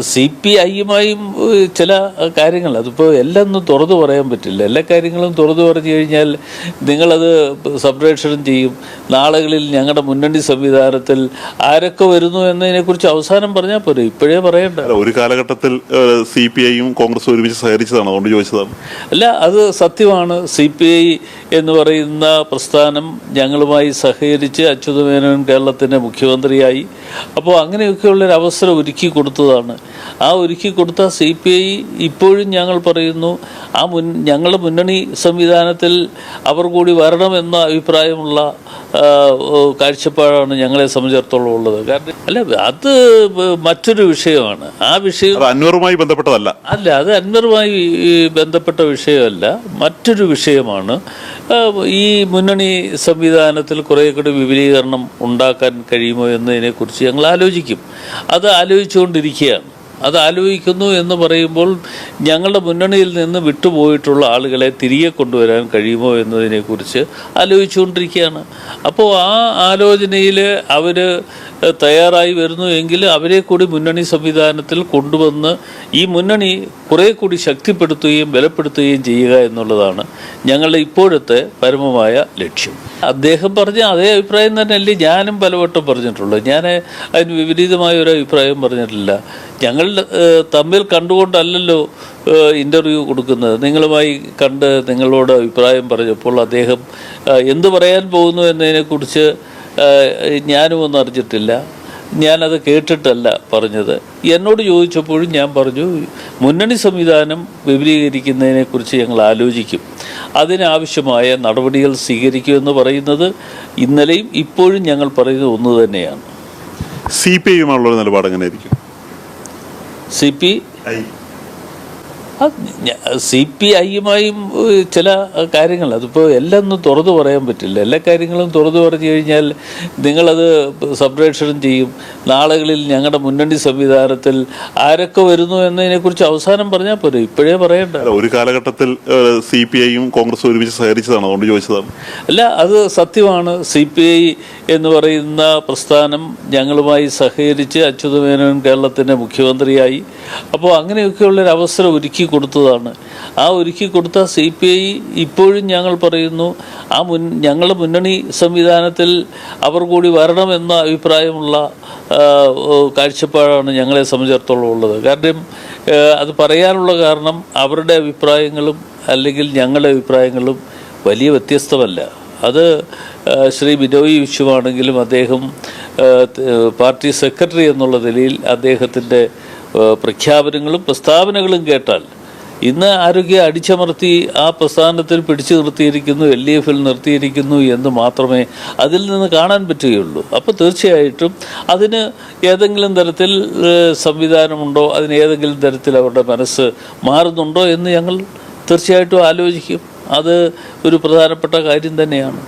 C P ഐയുമായും ചില കാര്യങ്ങൾ അതിപ്പോൾ എല്ലാം ഒന്നും തുറന്നു പറയാൻ പറ്റില്ല. എല്ലാ കാര്യങ്ങളും തുറന്നു പറഞ്ഞു കഴിഞ്ഞാൽ നിങ്ങളത് സംപ്രേഷണം ചെയ്യും. നാളുകളിൽ ഞങ്ങളുടെ മുന്നണി സംവിധാനത്തിൽ ആരൊക്കെ വരുന്നു എന്നതിനെക്കുറിച്ച് അവസാനം പറഞ്ഞാൽ പോരെ. ഇപ്പോഴേ പറയണ്ട. ഒരു കാലഘട്ടത്തിൽ സി പി ഐയും കോൺഗ്രസും ഒരുമിച്ച് സഹകരിച്ചതാണ്? അതുകൊണ്ട് ചോദിച്ചതാണ്. അല്ല അത് സത്യമാണ്. സി പി ഐ എന്ന് പറയുന്ന പ്രസ്ഥാനം ഞങ്ങളുമായി സഹകരിച്ച് അച്യുതമേനോൻ കേരളത്തിന്റെ മുഖ്യമന്ത്രിയായി. അപ്പോൾ അങ്ങനെയൊക്കെയുള്ളൊരു അവസരം ഒരുക്കി കൊടുത്തതാണ്. ആ ഒരുക്കി കൊടുത്ത സി പി ഐ ഇപ്പോഴും ഞങ്ങൾ പറയുന്നു ആ മുൻ ഞങ്ങളുടെ മുന്നണി സംവിധാനത്തിൽ അവർ കൂടി വരണമെന്ന അഭിപ്രായമുള്ള കാഴ്ചപ്പാടാണ് ഞങ്ങളെ സംബന്ധിച്ചിടത്തോളം ഉള്ളത്. കാരണം അല്ല അത് മറ്റൊരു വിഷയമാണ്. ആ വിഷയം അന്വറുമായി ബന്ധപ്പെട്ടതല്ല. അല്ല അത് അന്വറുമായി ബന്ധപ്പെട്ട വിഷയമല്ല. മറ്റൊരു വിഷയമാണ് ഈ മുന്നണി സംവിധാനത്തിൽ കുറേ കൂടി വിപുലീകരണം ഉണ്ടാക്കാൻ കഴിയുമോ എന്നതിനെക്കുറിച്ച് ഞങ്ങൾ ആലോചിക്കും. അത് ആലോചിച്ചുകൊണ്ടിരിക്കുകയാണ്. അത് ആലോചിക്കുന്നു എന്ന് പറയുമ്പോൾ ഞങ്ങളുടെ മുന്നണിയിൽ നിന്ന് വിട്ടുപോയിട്ടുള്ള ആളുകളെ തിരികെ കൊണ്ടുവരാൻ കഴിയുമോ എന്നതിനെക്കുറിച്ച് ആലോചിച്ചുകൊണ്ടിരിക്കുകയാണ്. അപ്പോൾ ആ ആലോചനയിൽ അവർ തയ്യാറായി വരുന്നു എങ്കിൽ അവരെ കൂടി മുന്നണി സംവിധാനത്തിൽ കൊണ്ടുവന്ന് ഈ മുന്നണി കുറേ കൂടി ശക്തിപ്പെടുത്തുകയും ബലപ്പെടുത്തുകയും ചെയ്യുക എന്നുള്ളതാണ് ഞങ്ങളുടെ ഇപ്പോഴത്തെ പരമമായ ലക്ഷ്യം. അദ്ദേഹം പറഞ്ഞ അതേ അഭിപ്രായം തന്നെയല്ലേ ഞാനും പലവട്ടം പറഞ്ഞിട്ടുള്ളൂ ഞാൻ അതിന് വിപരീതമായ ഒരു അഭിപ്രായം പറഞ്ഞിട്ടില്ല. ഞങ്ങൾ തമ്മിൽ കണ്ടുകൊണ്ടല്ലല്ലോ ഇന്റർവ്യൂ കൊടുക്കുന്നത്. നിങ്ങളുമായി കണ്ട് നിങ്ങളോട് അഭിപ്രായം പറഞ്ഞപ്പോൾ അദ്ദേഹം എന്ത് പറയാൻ പോകുന്നു എന്നതിനെക്കുറിച്ച് ഞാനും ഒന്നും അറിഞ്ഞിട്ടില്ല. ഞാനത് കേട്ടിട്ടല്ല പറഞ്ഞത്. എന്നോട് ചോദിച്ചപ്പോഴും ഞാൻ പറഞ്ഞു മുന്നണി സംവിധാനം വിപുലീകരിക്കുന്നതിനെക്കുറിച്ച് ഞങ്ങൾ ആലോചിക്കും. അതിനാവശ്യമായ നടപടികൾ സ്വീകരിക്കുമെന്ന് പറയുന്നത് ഇന്നലെയും ഇപ്പോഴും ഞങ്ങൾ പറയുന്നത് ഒന്ന് തന്നെയാണ്. സി പി ഐയുമായുള്ള നിലപാട് എങ്ങനെയായിരിക്കും? സി പി സി പി ഐയുമായും ചില കാര്യങ്ങൾ അതിപ്പോൾ എല്ലാം ഒന്നും തുറന്നു പറയാൻ പറ്റില്ല. എല്ലാ കാര്യങ്ങളും തുറന്നു പറഞ്ഞു കഴിഞ്ഞാൽ നിങ്ങളത് സംപ്രേഷണം ചെയ്യും. നാളുകളിൽ ഞങ്ങളുടെ മുന്നണി സംവിധാനത്തിൽ ആരൊക്കെ വരുന്നു എന്നതിനെക്കുറിച്ച് അവസാനം പറഞ്ഞാൽ പോരെ ഇപ്പോഴേ പറയണ്ട. ഒരു കാലഘട്ടത്തിൽ സി പി ഐയും കോൺഗ്രസ് ഒരുമിച്ച് സഹകരിച്ചതാണ് അതുകൊണ്ട് ചോദിച്ചതാണ്. അല്ല അത് സത്യമാണ്. സി പി ഐ എന്ന് പറയുന്ന പ്രസ്ഥാനം ഞങ്ങളുമായി സഹകരിച്ച് അച്യുതമേനോൻ കേരളത്തിന്റെ മുഖ്യമന്ത്രിയായി. അപ്പോൾ അങ്ങനെയൊക്കെയുള്ളൊരു അവസരം ഒരുക്കി കൊടുത്തതാണ്. ആ ഒരുക്കി കൊടുത്ത സി പി ഐ ഇപ്പോഴും ഞങ്ങൾ പറയുന്നു ആ മുൻ ഞങ്ങളുടെ മുന്നണി സംവിധാനത്തിൽ അവർ കൂടി വരണമെന്ന അഭിപ്രായമുള്ള കാഴ്ചപ്പാടാണ് ഞങ്ങളെ സംബന്ധിച്ചിടത്തോളം ഉള്ളത്. കാരണം അത് പറയാനുള്ള കാരണം അവരുടെ അഭിപ്രായങ്ങളും അല്ലെങ്കിൽ ഞങ്ങളുടെ അഭിപ്രായങ്ങളും വലിയ വ്യത്യസ്തമല്ല. അത് ശ്രീ ബിനോയ് വിശ്വമാണെങ്കിലും അദ്ദേഹം പാർട്ടി സെക്രട്ടറി എന്നുള്ള നിലയിൽ അദ്ദേഹത്തിന്റെ പ്രഖ്യാപനങ്ങളും പ്രസ്താവനകളും കേട്ടാൽ ഇന്ന് ആരോഗ്യ അടിച്ചമർത്തി ആ പ്രസ്ഥാനത്തിൽ പിടിച്ചു നിർത്തിയിരിക്കുന്നു എൽ ഡി എഫിൽ നിർത്തിയിരിക്കുന്നു എന്ന് മാത്രമേ അതിൽ നിന്ന് കാണാൻ പറ്റുകയുള്ളൂ. അപ്പോൾ തീർച്ചയായിട്ടും അതിന് ഏതെങ്കിലും തരത്തിൽ സംവിധാനമുണ്ടോ അതിന് ഏതെങ്കിലും തരത്തിൽ അവരുടെ മനസ്സ് മാറുന്നുണ്ടോ എന്ന് ഞങ്ങൾ തീർച്ചയായിട്ടും ആലോചിക്കും. അത് ഒരു പ്രധാനപ്പെട്ട കാര്യം തന്നെയാണ്.